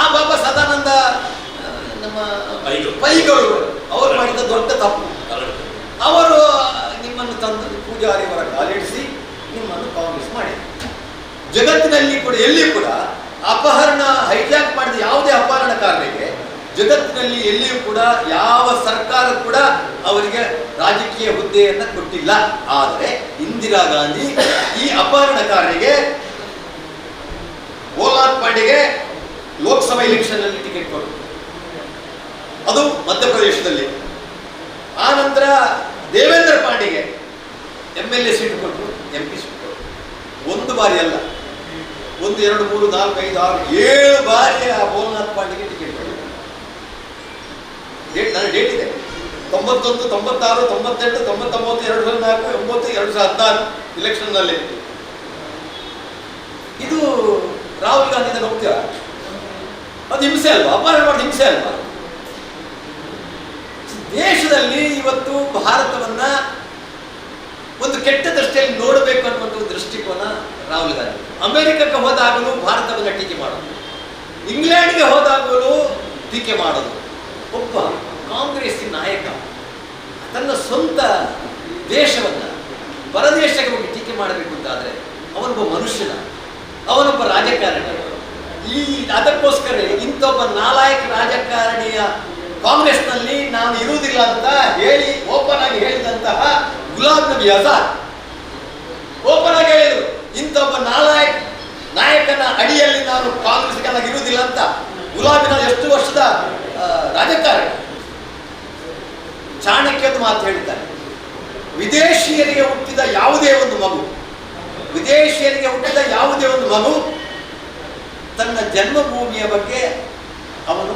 ಆ ಬಾಬಾ ಸದಾನಂದ ನಮ್ಮ. ಪೈಗಳು ಅವರು ಮಾಡಿದ ದೊಡ್ಡ ತಪ್ಪು. ಅವರು ನಿಮ್ಮನ್ನು ತಂದು ಪೂಜಾರಿಯವರ ಕಾಲಿಡಿಸಿ ನಿಮ್ಮನ್ನು ಕಾಂಗ್ರೆಸ್ ಮಾಡಿ ಜಗತ್ತಿನಲ್ಲಿ ಕೂಡ ಎಲ್ಲಿ ಕೂಡ ಅಪಹರಣ ಹೈಜಾಕ್ ಮಾಡಿದ ಯಾವುದೇ ಅಪಹರಣಕಾರರಿಗೆ ಜಗತ್ತಿನಲ್ಲಿ ಎಲ್ಲಿಯೂ ಕೂಡ ಯಾವ ಸರ್ಕಾರ ಕೂಡ ಅವರಿಗೆ ರಾಜಕೀಯ ಹುದ್ದೆಯನ್ನು ಕೊಟ್ಟಿಲ್ಲ. ಆದರೆ ಇಂದಿರಾ ಗಾಂಧಿ ಈ ಅಪಹರಣಕಾರರಿಗೆ ಓಲಾರ್ ಪಾಂಡೆಗೆ ಲೋಕಸಭಾ ಎಲೆಕ್ಷನ್ ಅಲ್ಲಿ ಟಿಕೆಟ್ ಕೊಟ್ಟರು. ಅದು ಮಧ್ಯಪ್ರದೇಶದಲ್ಲಿ. ಆ ನಂತರ ದೇವೇಂದ್ರ ಪಾಂಡೆಗೆ ಎಂ ಎಲ್ ಎ ಸೀಟ್ ಕೊಟ್ಟರು, ಎಂ ಪಿ ಸೀಟ್ ಕೊಟ್ಟರು. ಒಂದು ಬಾರಿ ಅಲ್ಲ. ಒಂದು, ಎರಡು, ಮೂರು, ನಾಲ್ಕು, ಐದು, ಆರು, ಏಳು ಬಾರಿ ಆ ಭೋಲ್ನಾಥ್ ಪಾಂಡೆಗೆ ಟಿಕೆಟ್ ಕೊಟ್ಟರು. ಡೇಟ್ ನನ್ನ ಡೇಟ್ ಇದೆ. ತೊಂಬತ್ತೊಂದು, ತೊಂಬತ್ತಾರು, ತೊಂಬತ್ತೆಂಟು, ತೊಂಬತ್ತೊಂಬತ್ತು ಎರಡು ಸಾವಿರದ ನಾಲ್ಕು ಒಂಬತ್ತು ಎರಡು ಸಾವಿರದ ಹದಿನಾರು ಇಲೆಕ್ಷನ್ನಲ್ಲಿ ಇದು ರಾಹುಲ್ ಗಾಂಧಿ ಹೋಗ್ತೀರಾ ಅದು ಹಿಂಸೆ ಅಲ್ವಾ? ಅಪಹರಣ ಮಾಡಿದ ಹಿಂಸೆ ಅಲ್ವಾ? ದೇಶದಲ್ಲಿ ಇವತ್ತು ಭಾರತವನ್ನ ಒಂದು ಕೆಟ್ಟ ದೃಷ್ಟಿಯಲ್ಲಿ ನೋಡಬೇಕು ಅನ್ನುವಂಥ ದೃಷ್ಟಿಕೋನ ರಾಹುಲ್ ಗಾಂಧಿ. ಅಮೆರಿಕಕ್ಕೆ ಹೋದಾಗಲೂ ಭಾರತವನ್ನು ಟೀಕೆ ಮಾಡೋದು. ಇಂಗ್ಲೆಂಡ್ಗೆ ಹೋದಾಗಲೂ ಟೀಕೆ ಮಾಡೋದು. ಒಬ್ಬ ಕಾಂಗ್ರೆಸ್ಸಿನ ನಾಯಕ, ತನ್ನ ಸ್ವಂತ ದೇಶವನ್ನು ಪರದೇಶಕ್ಕೆ ಹೋಗಿ ಟೀಕೆ ಮಾಡಬೇಕು ಅಂತಾದರೆ ಅವನೊಬ್ಬ ಮನುಷ್ಯನ, ಅವನೊಬ್ಬ ರಾಜಕಾರಣಿ. ಈ ಅದಕ್ಕೋಸ್ಕರ ಇಂಥೊಬ್ಬ ನಾಲಾಯಕ ರಾಜಕಾರಣಿಯ ಕಾಂಗ್ರೆಸ್ನಲ್ಲಿ ನಾನು ಇರುವುದಿಲ್ಲ ಅಂತ ಹೇಳಿ, ಓಪನ್ ಆಗಿ ಹೇಳಿದಂತಹ ಗುಲಾಬ್ ನಬಿ ಆಜಾದ್. ಓಪನ್ ಆಗಿ ಹೇಳಿದರು ಇಂಥೊಬ್ಬ ನಾಲಾಯಕ ನಾಯಕನ ಅಡಿಯಲ್ಲಿ ನಾನು ಕಾಂಗ್ರೆಸ್ಗೆ ಇರುವುದಿಲ್ಲ ಅಂತ. ಗುಲಾಬಿನ ಎಷ್ಟು ವರ್ಷದ ರಾಜಕಾರಣಿ. ಚಾಣಕ್ಯದ ಮಾತು ಹೇಳಿದ್ದಾನೆ ವಿದೇಶಿಯರಿಗೆ ಹುಟ್ಟಿದ ಯಾವುದೇ ಒಂದು ಮಗು, ವಿದೇಶಿಯರಿಗೆ ಹುಟ್ಟಿದ ಯಾವುದೇ ಒಂದು ಮಗು ತನ್ನ ಜನ್ಮಭೂಮಿಯ ಬಗ್ಗೆ ಅವನು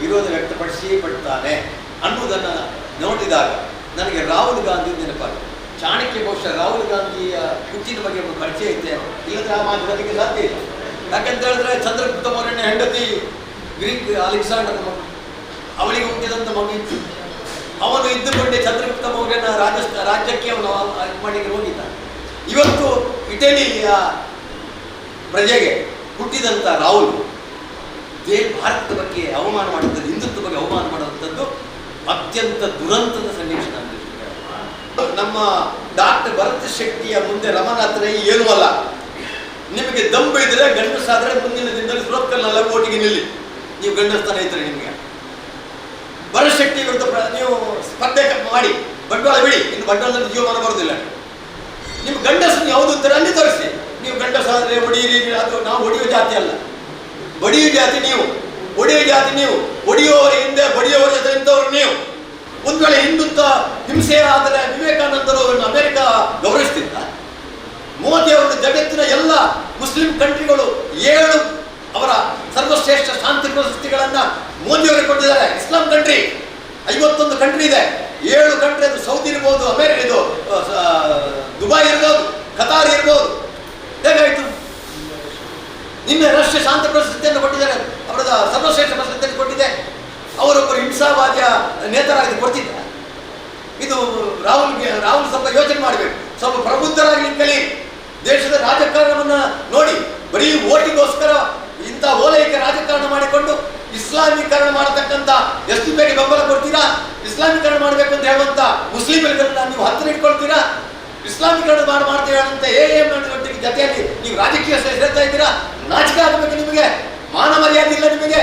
ವಿರೋಧ ವ್ಯಕ್ತಪಡಿಸಿಯೇ ಪಡ್ತಾನೆ ಅನ್ನುವುದನ್ನು ನೋಡಿದಾಗ ನನಗೆ ರಾಹುಲ್ ಗಾಂಧಿ ನೆನಪಾಗಿದೆ ಚಾಣಕ್ಯ ಬಹುಶಃ ರಾಹುಲ್ ಗಾಂಧಿಯ ಹುಟ್ಟಿನ ಬಗ್ಗೆ ಒಂದು ಪರಿಚಯ ಇದೆ ಇಲ್ಲದ್ರೆ ಆ ಮಾತು ಬರಲಿಕ್ಕೆ ಸಾಧ್ಯ ಇಲ್ಲ. ಯಾಕಂತ ಹೇಳಿದ್ರೆ ಚಂದ್ರಗುಪ್ತ ಮೌರ್ಯನ ಹೆಂಡತಿ ಗ್ರೀಕ್ ಅಲೆಕ್ಸಾಂಡರ್ ಅವಳಿಗೆ ಹುಟ್ಟಿದಂಥ ಮಗು ಇತ್ತು. ಅವನು ಇದ್ದುಕೊಂಡೆ ಚಂದ್ರಗುಪ್ತ ಮೌರ್ಯನ ರಾಜ ರಾಜ್ಯಕ್ಕೆ ಅವನು ಮಾಡಿಗೆ ಹೋಗಿದ್ದ ಇವತ್ತು ಇಟಲಿಯ ಪ್ರಜೆಗೆ ಹುಟ್ಟಿದಂಥ ರಾಹುಲ್ ದೇ ಭಾರತದ ಬಗ್ಗೆ ಅವಮಾನ ಮಾಡುವಂಥದ್ದು ಹಿಂದುತ್ವ ಬಗ್ಗೆ ಅವಮಾನ ಮಾಡುವಂಥದ್ದು ಅತ್ಯಂತ ದುರಂತದ ಸನ್ನಿವೇಶ ನಾನು ನಮ್ಮ ಡಾಕ್ಟರ್ ಭರತ್ ಶೆಟ್ಟಿಯ ಮುಂದೆ ರಮನಾಥನ ಏನೂ ಅಲ್ಲ. ನಿಮಗೆ ದಂಬ ಇದ್ರೆ ಗಂಡಸಾದ್ರೆ ಮುಂದಿನ ದಿನದಲ್ಲಿ ಸುರತ್ಕಲ್ನಲ್ಲ ಓಟಿಗೆ ನಿಲ್ಲಿ. ನೀವು ಗಂಡಸ್ತಾನ ಇದ್ರೆ ನಿಮಗೆ. ಭರತ್ ಶೆಟ್ಟಿ ವಿರುದ್ಧ ನೀವು ಸ್ಪರ್ಧೆ ಮಾಡಿ, ಬಂಡವಾಳ ಬಿಡಿ ಇನ್ನು ಬಂಡವಾಳದಲ್ಲಿ ಜೀವಮಾನ ಬರುವುದಿಲ್ಲ ನಿಮ್ಮ ಗಂಡಸನ್ನು ಯಾವುದು ಅಂತಾರೆ ಅಲ್ಲಿ ತೋರಿಸಿ. ನೀವು ಗಂಡಸಾದ್ರೆ ಹೊಡೀರಿ ಅದು ನಾವು ಹೊಡೆಯುವ ಜಾತಿ ಅಲ್ಲ. ಬಡಿಯುವ ಜಾತಿ ನೀವು. ಹೊಡೆಯುವ ಜಾತಿ ನೀವು. ಹೊಡೆಯುವವರ ಹಿಂದೆ ಬಡಿಯುವವರ ಜೊತೆ ನೀವು. ಒಂದು ವೇಳೆ ಹಿಂದುತ್ವ ಹಿಂಸೆ ಆದರೆ ವಿವೇಕಾನಂದರು ಅವರನ್ನು ಅಮೆರಿಕ ಗೌರವಿಸ್ತಿದ್ದ. ಮೋದಿ ಅವರು ಜಗತ್ತಿನ ಎಲ್ಲ ಮುಸ್ಲಿಂ ಕಂಟ್ರಿಗಳು ಏಳು ಅವರ ಸರ್ವಶ್ರೇಷ್ಠ ಶಾಂತಿ ಪ್ರಶಸ್ತಿಗಳನ್ನ ಮೋದಿ ಅವರಿಗೆ ಕೊಟ್ಟಿದ್ದಾರೆ. ಇಸ್ಲಾಂ ಕಂಟ್ರಿ ಐವತ್ತೊಂದು ಕಂಟ್ರಿ ಇದೆ. ಏಳು ಕಂಟ್ರಿ ಅದು ಸೌದಿ ಇರ್ಬೋದು ಅಮೇರಿ ಇದು ದುಬೈ ಇರ್ಬೋದು ಕತಾರ್ ಇರ್ಬೋದು. ಹೇಗಾಯ್ತು? ನಿನ್ನೆ ರಾಷ್ಟ್ರ ಶಾಂತ ಪ್ರಶಸ್ತಿಯನ್ನು ಕೊಟ್ಟಿದ್ದಾರೆ. ಅವರ ಸರ್ವಶ್ರೇಷ್ಠ ಪ್ರಶಸ್ತಿಯನ್ನು ಕೊಟ್ಟಿದೆ. ಅವರೊಬ್ಬರು ಹಿಂಸಾವಾದಿಯ ನೇತರಾಗಿ ಕೊಡ್ತಿದ್ದ ಇದು ರಾಹುಲ್ಗೆ, ರಾಹುಲ್ ಸ್ವಲ್ಪ ಯೋಚನೆ ಮಾಡಬೇಕು. ಸ್ವಲ್ಪ ಪ್ರಬುದ್ಧರಾಗಿ ಕಲಿ ದೇಶದ ರಾಜಕಾರಣವನ್ನು ನೋಡಿ, ಬರೀ ಓಟಿಗೋಸ್ಕರ ಇಂಥ ಓಲೈಕೆ ರಾಜಕಾರಣ ಮಾಡಿಕೊಂಡು ಇಸ್ಲಾಮೀಕರಣ ಮಾಡತಕ್ಕಂತ ಎಷ್ಟು ಬೇಗ ಬೆಂಬಲ ಕೊಡ್ತೀರಾ? ಇಸ್ಲಾಮೀಕರಣ ಮಾಡಬೇಕು ಅಂತ ಹೇಳುವಂತ ಮುಸ್ಲಿಮರುಗಳನ್ನ ನೀವು ಹತ್ತಿರ ಇಟ್ಕೊಳ್ತೀರಾ? ಇಸ್ಲಾಮೀಕರಣ ಮಾಡಿ ಮಾಡ್ತೀರಾ ಅಂತ ಎ ಎಂ ಜೊತೆಯಲ್ಲಿ ನೀವು ರಾಜಕೀಯ ಸೇರ್ತಾ ಇದ್ದೀರಾ? ನಾಚಿಕೆ ಆಗಬೇಕು ನಿಮಗೆ. ಮಾನ ಮರ್ಯಾದೆ ಇಲ್ಲ ನಿಮಗೆ.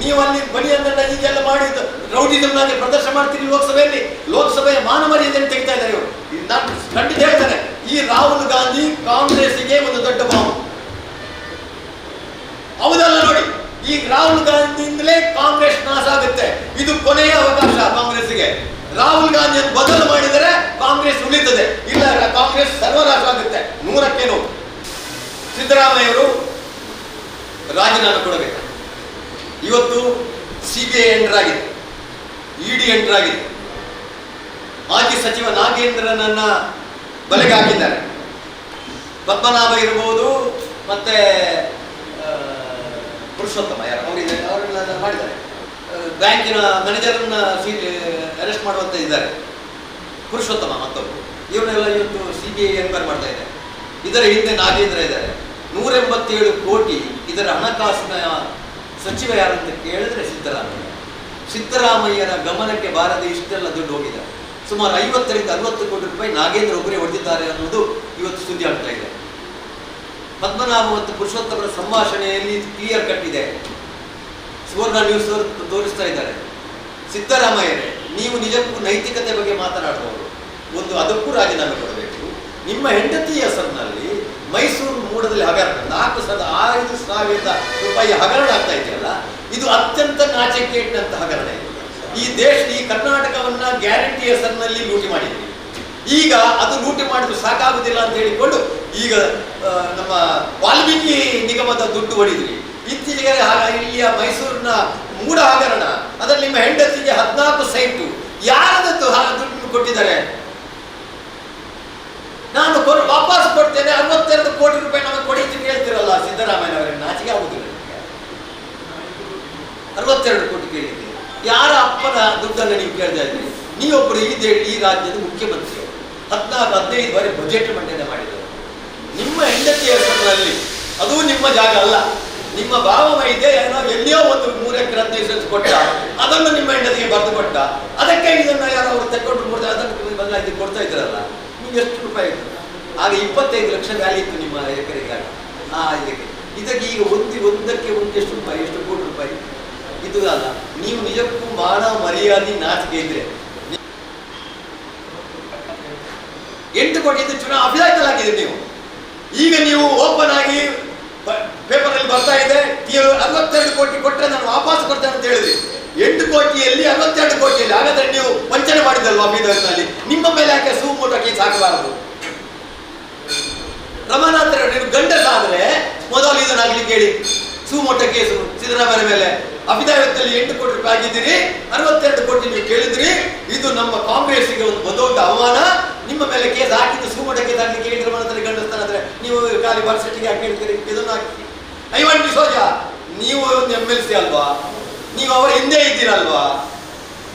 ನೀವು ಅಲ್ಲಿ ಬಲಿಯನ್ನೆಲ್ಲ ಹೀಗೆಲ್ಲ ಮಾಡಿ ರೌಡಿಸಮ್ನಾಗೆ ಪ್ರದರ್ಶನ ಮಾಡ್ತೀರಿ ಲೋಕಸಭೆಯಲ್ಲಿ. ಲೋಕಸಭೆಯ ಮಾನ ಮರ್ಯಾದೆಯನ್ನು ತೆಗಿತಾ ಇದ್ದಾರೆ ಇವರು. ನಾನು ಖಂಡಿತ ಹೇಳ್ತಾರೆ ಈ ರಾಹುಲ್ ಗಾಂಧಿ ಕಾಂಗ್ರೆಸ್ಗೆ ಒಂದು ದೊಡ್ಡ ಬಾಂಬ್ ಹೌದಲ್ಲ ನೋಡಿ. ಈ ರಾಹುಲ್ ಗಾಂಧಿಯಿಂದಲೇ ಕಾಂಗ್ರೆಸ್ ನಾಶ ಆಗುತ್ತೆ. ಇದು ಕೊನೆಯ ಅವಕಾಶ ಕಾಂಗ್ರೆಸ್ಗೆ ರಾಹುಲ್ ಗಾಂಧಿಯನ್ನು ಬದಲು ಮಾಡಿದರೆ ಕಾಂಗ್ರೆಸ್ ಉಳಿತದೆ. ಇಲ್ಲ ಕಾಂಗ್ರೆಸ್ ಸರ್ವನಾಶ ಆಗುತ್ತೆ. ನೂರಕ್ಕೇನು? ನೂರು ಸಿದ್ದರಾಮಯ್ಯವರು ರಾಜೀನಾಮೆ ಕೊಡಬೇಕು. ಇವತ್ತು ಸಿ ಎಂಟರ್ ಆಗಿದೆ ಇಡಿ ಎಂಟರ್ ಆಗಿದೆ ಮಾಜಿ ಸಚಿವ ನಾಗೇಂದ್ರನನ್ನ ಬಲೆಗೆ ಹಾಕಿದ್ದಾರೆ. ಪದ್ಮನಾಭ ಇರಬಹುದು ಮತ್ತೆ ಪುರುಷೋತ್ತಮ, ಯಾರು? ಅವರಿಗೆ ಅವರೆಲ್ಲ ಮಾಡಿದ್ದಾರೆ. ಬ್ಯಾಂಕಿನ ಬ್ಯಾಂಕಿನ ಸಿ ಅರೆಸ್ಟ್ ಮಾಡುವಂತ ಇದ್ದಾರೆ. ಪುರುಷೋತ್ತಮ ಮತ್ತೊಬ್ಬರು ಇವನ್ನೆಲ್ಲ ಇವತ್ತು ಸಿ ಬಿ ಐ ಎನ್ಕ್ವೈರಿ ಮಾಡ್ತಾ ಇದೆ ಇದರ ಹಿಂದೆ ನಾಗೇಂದ್ರ ಇದ್ದಾರೆ. ನೂರ ಎಂಬತ್ತೇಳು ಕೋಟಿ ಇದರ ಹಣಕಾಸಿನ ಸಚಿವ ಅಂತ ಕೇಳಿದ್ರೆ ಸಿದ್ದರಾಮಯ್ಯ. ಸಿದ್ದರಾಮಯ್ಯನ ಗಮನಕ್ಕೆ ಬಾರದೆ ಇಷ್ಟೆಲ್ಲ ದುಡ್ಡು ಹೋಗಿದೆ. ಸುಮಾರು ಐವತ್ತರಿಂದ ಅರವತ್ತು ಕೋಟಿ ರೂಪಾಯಿ ನಾಗೇಂದ್ರ ಒಬ್ಬರೇ ಹೊಡೆದಿದ್ದಾರೆ ಅನ್ನೋದು ಇವತ್ತು ಸುದ್ದಿ ಆಗ್ತಾ ಇದೆ. ಪದ್ಮನಾಭ ಮತ್ತು ಪುರುಷೋತ್ತಮರ ಸಂಭಾಷಣೆಯಲ್ಲಿ ಕ್ಲಿಯರ್ ಕಟ್ ಇದೆ. ಸುವರ್ಣ ನ್ಯೂಸ್ ತೋರಿಸ್ತಾ ಇದ್ದಾರೆ. ಸಿದ್ದರಾಮಯ್ಯರೇ, ನೀವು ನಿಜಕ್ಕೂ ನೈತಿಕತೆ ಬಗ್ಗೆ ಮಾತನಾಡಬಹುದು. ಒಂದು ಅದಕ್ಕೂ ರಾಜೀನಾಮೆ ಕೊಡಬೇಕು. ನಿಮ್ಮ ಹೆಂಡತಿ ಹೆಸರಿನಲ್ಲಿ ಮೈಸೂರು ಮೂಡದಲ್ಲಿ ಹಗರಣ ನಾಲ್ಕು ಸಾವಿರದ ಐದು ಸಾವಿರದ ರೂಪಾಯಿ ಹಗರಣ ಆಗ್ತಾ ಇದೆಯಲ್ಲ, ಇದು ಅತ್ಯಂತ ನಾಚಿಕೆಟ್ಟಂತ ಹಗರಣ ಇದು. ಈ ದೇಶ, ಈ ಕರ್ನಾಟಕವನ್ನ ಗ್ಯಾರಂಟಿ ಹೆಸರಿನಲ್ಲಿ ಲೂಟಿ ಮಾಡಿದ್ರಿ ಈಗ ಅದು ಲೂಟಿ ಮಾಡಲು ಸಾಕಾಗುದಿಲ್ಲ ಅಂತ ಹೇಳಿಕೊಂಡು ಈಗ ನಮ್ಮ ವಾಲ್ಮೀಕಿ ನಿಗಮದ ದುಡ್ಡು ಹೊಡಿದ್ರಿ ಇತ್ತೀಚೆಗೆ ಇಲ್ಲಿಯ ಮೈಸೂರಿನ ಮೂಡ ಹಗರಣ, ಅದರಲ್ಲಿ ನಿಮ್ಮ ಹೆಂಡತಿಗೆ ಹದಿನಾಲ್ಕು ಸೈಟು. ಯಾರದತ್ತು ಹ- ದುಡ್ಡು ಕೊಟ್ಟಿದ್ದಾರೆ? ನಾನು ವಾಪಸ್ ಕೊಡ್ತೇನೆ, ಅರವತ್ತೆರಡು ಕೋಟಿ ರೂಪಾಯಿ ನಮಗೆ ಕೊಡಿ ಅಂತ ಕೇಳ್ತಿರಲ್ಲ ಸಿದ್ದರಾಮಯ್ಯ ಅವರೇ, ನಾಚಿಕೆ ಆಗುದಿಲ್ಲ ಅರವತ್ತೆರಡು ಕೋಟಿ ಕೇಳಿದ್ದೀರಿ ಯಾರ ಅಪ್ಪನ ದುಡ್ಡನ್ನು ನೀವು ಕೇಳ್ತಾ ಇದ್ದೀರಿ? ನೀವೊಬ್ಬರು ಈ ಈ ರಾಜ್ಯದ ಮುಖ್ಯಮಂತ್ರಿ. ಹದಿನಾಲ್ಕು ಹದಿನೈದು ಬಾರಿ ಬಜೆಟ್ ಮಂಡನೆ ಮಾಡಿದರು. ನಿಮ್ಮ ಹೆಂಡತಿ ಹೆಸರಿನಲ್ಲಿ, ಅದು ನಿಮ್ಮ ಜಾಗ ಅಲ್ಲ. ನಿಮ್ಮ ಭಾವ ವೈದ್ಯ ಏನೋ ಎಲ್ಲಿಯೋ ಒಂದು ಮೂರು ಎಕರೆ ಹದಿನೈದು ಸೆನ್ಸ್ ಕೊಟ್ಟ, ಅದನ್ನು ನಿಮ್ಮ ಹೆಂಡತಿಗೆ ಬರೆದು ಕೊಟ್ಟ, ಅದಕ್ಕೆ ಇದನ್ನು ಯಾರೋ ಅವರು ತೆಕ್ಕೊಂಡು ಮೂರು ಅದನ್ನು ಬಂದ ಇದಕ್ಕೆ ಕೊಡ್ತಾ ಇದ್ರಲ್ಲ, ನಿಮ್ಗೆ ಎಷ್ಟು ರೂಪಾಯಿ ಇತ್ತು? ಆಗ ಇಪ್ಪತ್ತೈದು ಲಕ್ಷ ವ್ಯಾಲಿ ಇತ್ತು ನಿಮ್ಮ ಎಕರೆಗೆ ಆಗ. ಆ ಇದಕ್ಕೆ. ಇದಕ್ಕೆ ಈಗ ಒಂದು, ಒಂದಕ್ಕೆ ಒಂದು ಎಷ್ಟು ರೂಪಾಯಿ, ಎಷ್ಟು ಕೋಟಿ ರೂಪಾಯಿ? ಇದು ಅಲ್ಲ. ನೀವು ನಿಜಕ್ಕೂ ಮಾನ ಮರ್ಯಾದೆ ನಾಚಿಕೆ ಇದ್ರೆ ಎಂಟು ಕೋಟಿ ಇದು ಚುನಾವಣೆ ಅಭಿದಾಯಕಲಾಗಿದೆ ನೀವು. ಈಗ ನೀವು ಓಪನ್ ಆಗಿ ಪೇಪರ್ ಅಲ್ಲಿ ಬರ್ತಾ ಇದೆ ಅರವತ್ತೆರಡು ಕೋಟಿ ಕೊಟ್ಟರೆ ನಾನು ವಾಪಸ್ ಕೊಡ್ತೇನೆ ಅಂತ ಹೇಳಿದ್ರಿ. ಎಂಟು ಕೋಟಿಯಲ್ಲಿ ಅರವತ್ತೆರಡು ಕೋಟಿಯಲ್ಲಿ. ಹಾಗಾದ್ರೆ ನೀವು ವಂಚನೆ ಮಾಡಿದಲ್ವಾ ಬೀದರ್ನಲ್ಲಿ? ನಿಮ್ಮ ಮೇಲೆ ಯಾಕೆ ಸುಮೋಟ ಕೇಸ್ ಹಾಕಬಾರದು? ರಮಾನಾಥ್ ನೀವು ಗಂಡಸಾದ್ರೆ ಮೊದಲು ಇದನ್ನಾಗ್ಲಿ ಕೇಳಿ. ಸುಮೋಟ ಕೇಸು ಸಿದ್ದರಾಮಯ್ಯ ಮೇಲೆ ಅಭಿದಾಯದಲ್ಲಿ ಎಂಟು ಕೋಟಿ ರೂಪಾಯಿ ಆಗಿದ್ದೀರಿ, ಅರವತ್ತೆರಡು ಕೋಟಿ ನೀವು ಕೇಳಿದ್ರಿ. ಇದು ನಮ್ಮ ಕಾಂಗ್ರೆಸ್ಗೆ ಒಂದು ದೊಡ್ಡ ಅವಮಾನ. ನಿಮ್ಮ ಮೇಲೆ ಕೇಸ್ ಹಾಕಿದ್ದು ಸುಮೋಟ ಕೇಸ್ ಹಾಕಿ ಮನದಲ್ಲಿ ಗಂಡಸ್ತಾನಾದ್ರೆ ನೀವು ಖಾಲಿ ವರ್ಸಿಟಿಗೆ ಹಾಕಿ ಹೇಳ್ತೀರಿ? ಇದನ್ನು ಹಾಕಿ. ಐವನ್ ಸೋಜಾ ನೀವು ಒಂದು ಎಂ ಎಲ್ ಸಿ ಅಲ್ವಾ? ನೀವು ಅವರ ಹಿಂದೆ ಇದ್ದೀರಲ್ವಾ?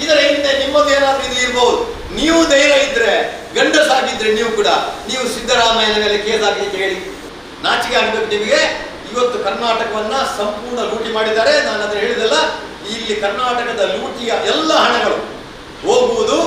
ಇದರ ಹಿಂದೆ ನಿಮ್ಮದು ಏನಾದ್ರೂ ಇದು ಇರ್ಬೋದು. ನೀವು ಧೈರ್ಯ ಇದ್ರೆ ಗಂಡಸಾಗಿದ್ರೆ ನೀವು ಕೂಡ ನೀವು ಸಿದ್ದರಾಮಯ್ಯನ ಮೇಲೆ ಕೇಸ್ ಹಾಕಲಿಕ್ಕೆ ಹೇಳಿ. ನಾಚಿಕೆ ಆಗ್ಬೇಕು ನಿಮಗೆ. ಇವತ್ತು ಕರ್ನಾಟಕವನ್ನ ಸಂಪೂರ್ಣ ಲೂಟಿ ಮಾಡಿದ್ದಾರೆ. ನಾನು ಅದನ್ನ ಹೇಳಿದಲ್ಲ, ಇಲ್ಲಿ ಕರ್ನಾಟಕದ ಲೂಟಿಯ ಎಲ್ಲ ಹಣಗಳು ಹೋಗುವುದು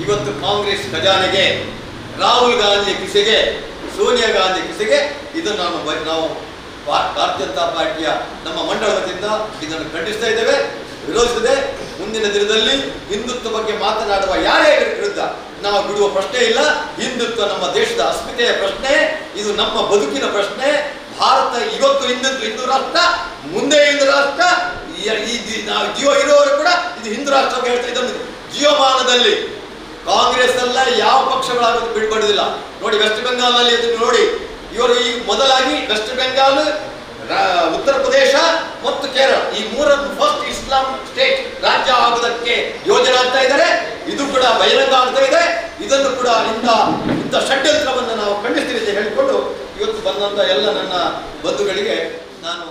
ಇವತ್ತು ಕಾಂಗ್ರೆಸ್ ಖಜಾನೆಗೆ, ರಾಹುಲ್ ಗಾಂಧಿ ಕಿಸೆಗೆ, ಸೋನಿಯಾ ಗಾಂಧಿ ಕಿಸೆಗೆ ಇದನ್ನು ನಾವು ನಾವು ಭಾರತೀಯ ಜನತಾ ಪಾರ್ಟಿಯ ನಮ್ಮ ಮಂಡಳದಿಂದ ಇದನ್ನು ಖಂಡಿಸ್ತಾ ಇದ್ದೇವೆ. ವಿರೋಧಿಸಿದೆ ಮುಂದಿನ ದಿನದಲ್ಲಿ ಹಿಂದುತ್ವ ಬಗ್ಗೆ ಮಾತನಾಡುವ ಯಾರೇ ವಿರುದ್ಧ ನಾವು ಬಿಡುವ ಪ್ರಶ್ನೆ ಇಲ್ಲ. ಹಿಂದುತ್ವ ನಮ್ಮ ದೇಶದ ಅಸ್ಮಿತೆಯ ಪ್ರಶ್ನೆ, ಇದು ನಮ್ಮ ಬದುಕಿನ ಪ್ರಶ್ನೆ. ಭಾರತ ಇವತ್ತು ಹಿಂದುತ್ವ ಹಿಂದೂ ರಾಷ್ಟ್ರ, ಮುಂದೆ ಹಿಂದೂ ರಾಷ್ಟ್ರ, ಈ- ನಾವು ಜೀವ ಇರುವವರು ಕೂಡ ಇದು ಹಿಂದೂ ರಾಷ್ಟ್ರ ಅಂತ ಹೇಳ್ತಾ ಇದನ್ನು ಜೀವಮಾನದಲ್ಲಿ ಕಾಂಗ್ರೆಸ್ ಅಲ್ಲ ಯಾವ ಪಕ್ಷಗಳಾಗೋದು ಬಿಡ್ಬಡುದಿಲ್ಲ ನೋಡಿ ವೆಸ್ಟ್ ಬೆಂಗಾಲ್ನಲ್ಲಿ ಇದನ್ನು ನೋಡಿ. ಇವರು ಈ ಮೊದಲಾಗಿ ವೆಸ್ಟ್ ಬೆಂಗಾಲ್ ಉತ್ತರ ಪ್ರದೇಶ ಮತ್ತು ಕೇರಳ. ಈ ಮೂರನ್ನು ಫಸ್ಟ್ ಇಸ್ಲಾಂ ಸ್ಟೇಟ್ ರಾಜ್ಯ ಆಗುವುದಕ್ಕೆ ಯೋಜನೆ ಆಗ್ತಾ ಇದ್ದಾರೆ. ಇದು ಕೂಡ ಬಹಿರಂಗ ಆಗ್ತಾ ಇದೆ. ಇದನ್ನು ಕೂಡ ಇಂಥ ಇಂಥ ಷಡ್ಯಂತ್ರವನ್ನು ನಾವು ಖಂಡಿಸ್ತೀವಿ ಅಂತ ಹೇಳಿಕೊಂಡು ಇವತ್ತು ಬಂದಂತ ಎಲ್ಲ ನನ್ನ ಬಂಧುಗಳಿಗೆ ನಾನು